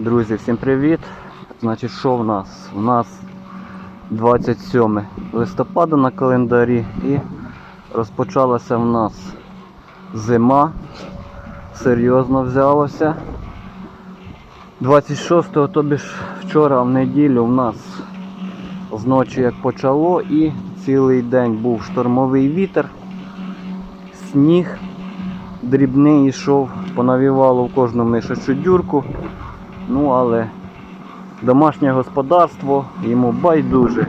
Друзі, всім привіт! Значить, що в нас? У нас 27 листопада на календарі і розпочалася в нас зима. Серйозно взялося. 26-го, тобі ж вчора в неділю в нас зночі як почало і цілий день був штормовий вітер, сніг дрібний йшов, понавівало в кожну мишачу дюрку. Ну, але домашнє господарство йому байдуже.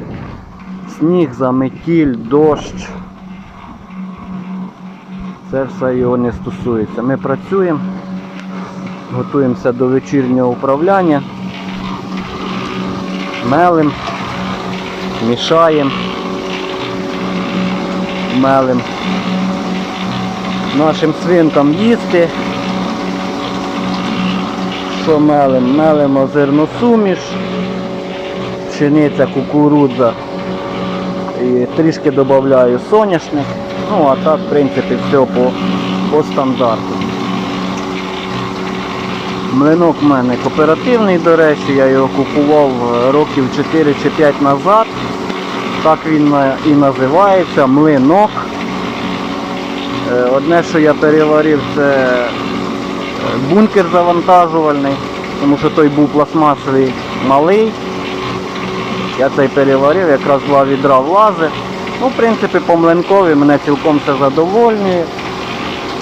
Сніг, заметіль, дощ. Це все його не стосується. Ми працюємо, готуємося до вечірнього управляння, мелим, мішаємо, мелим нашим свинкам їсти. Що мелим? Мелимо зерносуміш, пшениця, кукурудза. І трішки додаю соняшник. Ну а так, в принципі, все по, по стандарту. Млинок в мене кооперативний, до речі, я його купував е, років 4 чи 5 назад. Так він е, і називається млинок. Е, Одне, що я переварив, це бункер завантажувальний, тому що той був пластмасовий малий. Я цей переварив, якраз два відра влазить. Ну, в принципі, по млинкові мене цілком все задовольнює.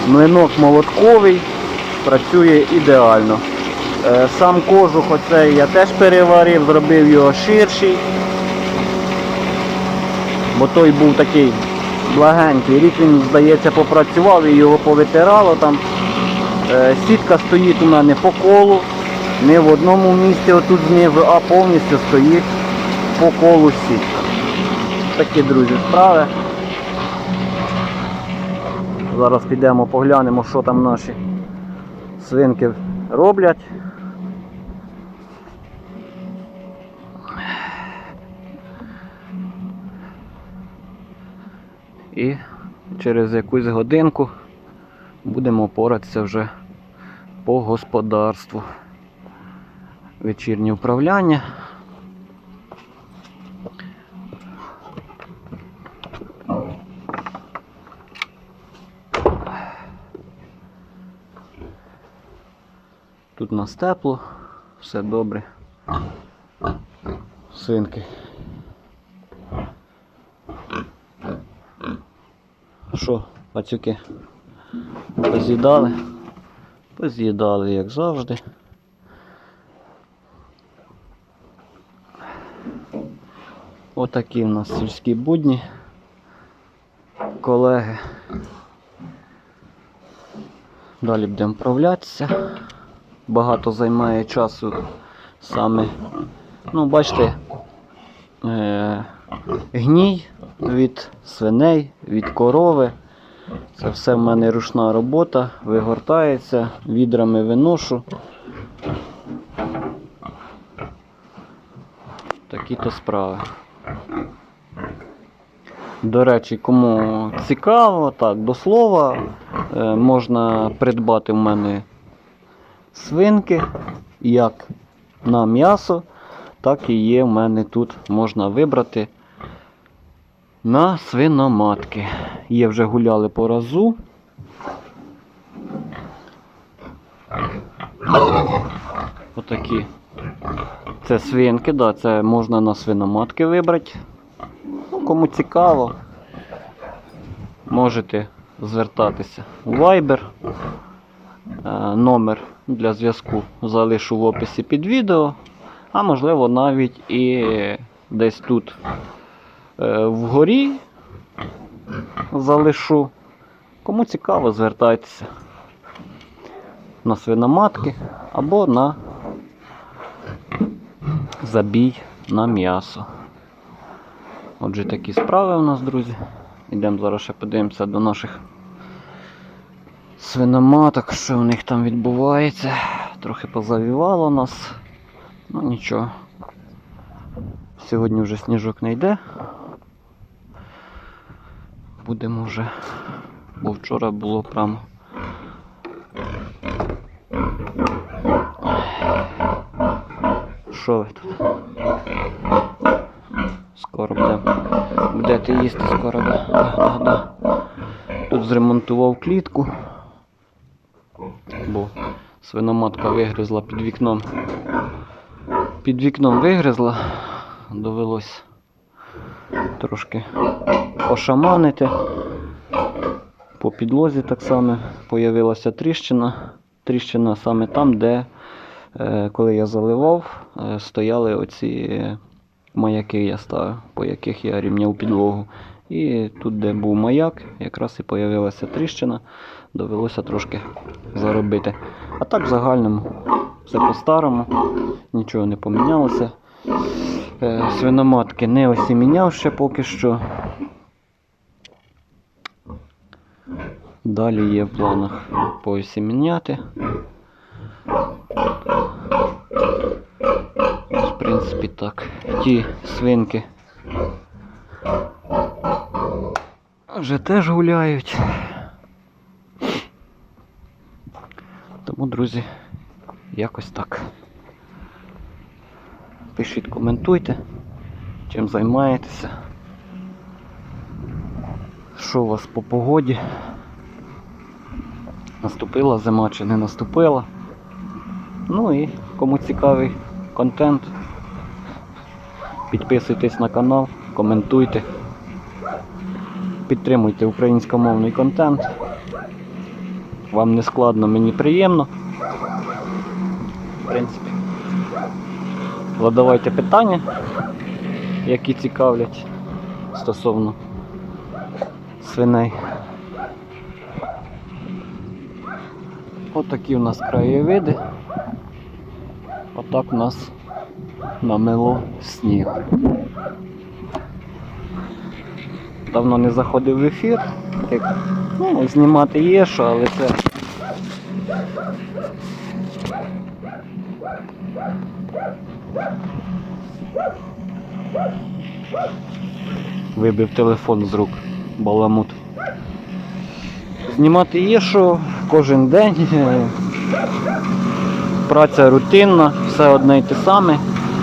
Млинок молотковий, працює ідеально. Е, Сам кожух оцей я теж переварив, зробив його ширший. Бо той був такий благенький. Рік він, здається, попрацював і його повитирало там. Е, Сітка стоїть у мене по колу, не в одному місці отут знизу, а повністю стоїть по колу сітка. Такі, друзі, справи. Зараз підемо поглянемо, що там наші свинки роблять. І через якусь годинку будемо поратися вже по господарству. Вечірнє управляння. Тут у нас тепло, все добре. Свинки. Що, пацюки? Поз'їдали? Поз'їдали, як завжди. Отакі в нас сільські будні. Колеги. Далі будемо вправлятися. Багато займає часу саме, ну, бачите, е- гній від свиней, від корови. Це все в мене ручна робота, вигортається, відрами виношу. Такі-то справи. До речі, кому цікаво, так, до слова, е, можна придбати в мене свинки, як на м'ясо, так і є в мене тут можна вибрати на свиноматки. Є вже гуляли по разу. Отакі. Це свинки, да, це можна на свиноматки вибрати. Ну, кому цікаво, можете звертатися у Viber. Е, Номер для зв'язку залишу в описі під відео, а можливо навіть і десь тут вгорі залишу. Кому цікаво, звертайтеся на свиноматки або на забій на м'ясо. Отже, такі справи у нас, друзі. Йдемо зараз ще подивимося до наших свиноматок, що в них там відбувається. Трохи позавівало нас. Ну нічого. Сьогодні вже сніжок не йде. Будемо вже, бо вчора було прямо що ви тут? Скоро буде. Будете їсти скоро, да. Да, да, да. Тут зремонтував клітку, бо свиноматка вигризла під вікном. Під вікном вигризла, довелось трошки пошаманити. По підлозі так само появилася тріщина. Тріщина саме там, де, е, коли я заливав, е, стояли оці маяки я ставив, по яких я рівняв підлогу. І тут, де був маяк, якраз і появилася тріщина, довелося трошки заробити. А так в загальному все по-старому, нічого не помінялося. Е, Свиноматки не осіміняв ще поки що. Далі є в планах поосіміняти. В принципі, так. Ті свинки вже теж гуляють. Тому, друзі, якось так. Пишіть, коментуйте, чим займаєтеся. Що у вас по погоді? Наступила зима чи не наступила. Ну і кому цікавий контент, підписуйтесь на канал, коментуйте, підтримуйте українськомовний контент. Вам не складно, мені приємно. В принципі. Задавайте питання, які цікавлять стосовно свиней. Отакі у нас краєвиди. Отак у нас намело сніг. Давно не заходив в ефір. Так, ну, знімати є що, але це. Вибив телефон з рук. Баламут. Знімати є що кожен день. Праця рутинна, все одне й те саме.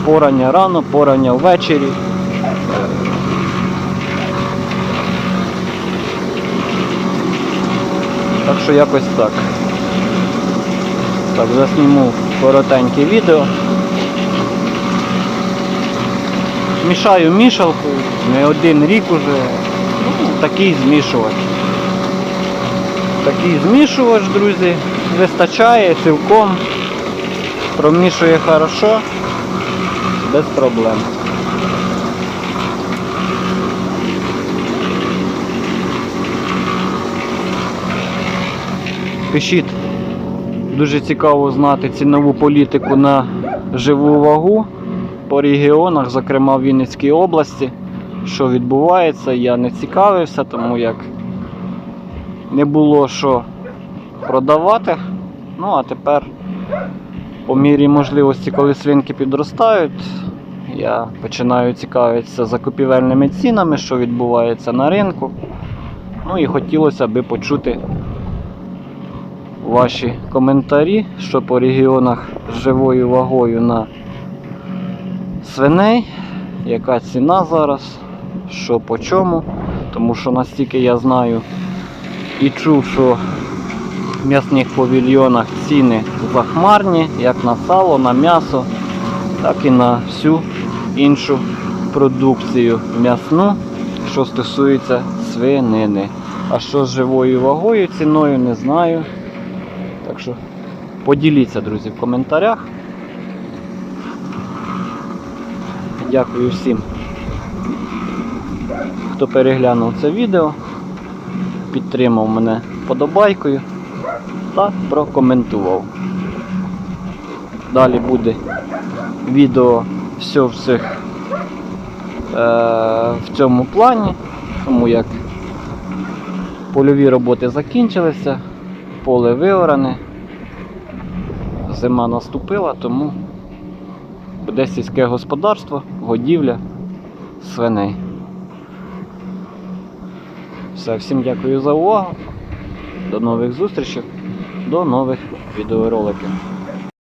Порання рано, порання ввечері. Так що якось так. Так, засніму коротеньке відео. Мішаю мішалку, не один рік уже. Такий змішувач. Такий змішувач, друзі, вистачає цілком. Промішує хорошо, без проблем. Пишіть, дуже цікаво знати цінову політику на живу вагу по регіонах, зокрема в Вінницькій області. Що відбувається, я не цікавився, тому як не було що продавати. Ну а тепер, по мірі можливості, коли свинки підростають, я починаю цікавитися закупівельними цінами, що відбувається на ринку. Ну і хотілося би почути ваші коментарі, що по регіонах з живою вагою на свиней, яка ціна зараз, що по чому. Тому що настільки я знаю і чув, що в м'ясних павільйонах ціни захмарні, як на сало, на м'ясо, так і на всю іншу продукцію м'ясну, що стосується свинини. А що з живою вагою ціною, не знаю. Так що поділіться, друзі, в коментарях. Дякую всім, хто переглянув це відео, підтримав мене вподобайкою та прокоментував. Далі буде відео все в цих е, в цьому плані, тому як польові роботи закінчилися, поле виоране, зима наступила, тому буде сільське господарство, годівля свиней. Все, всім дякую за увагу. До нових зустрічей, до нових відеороликів.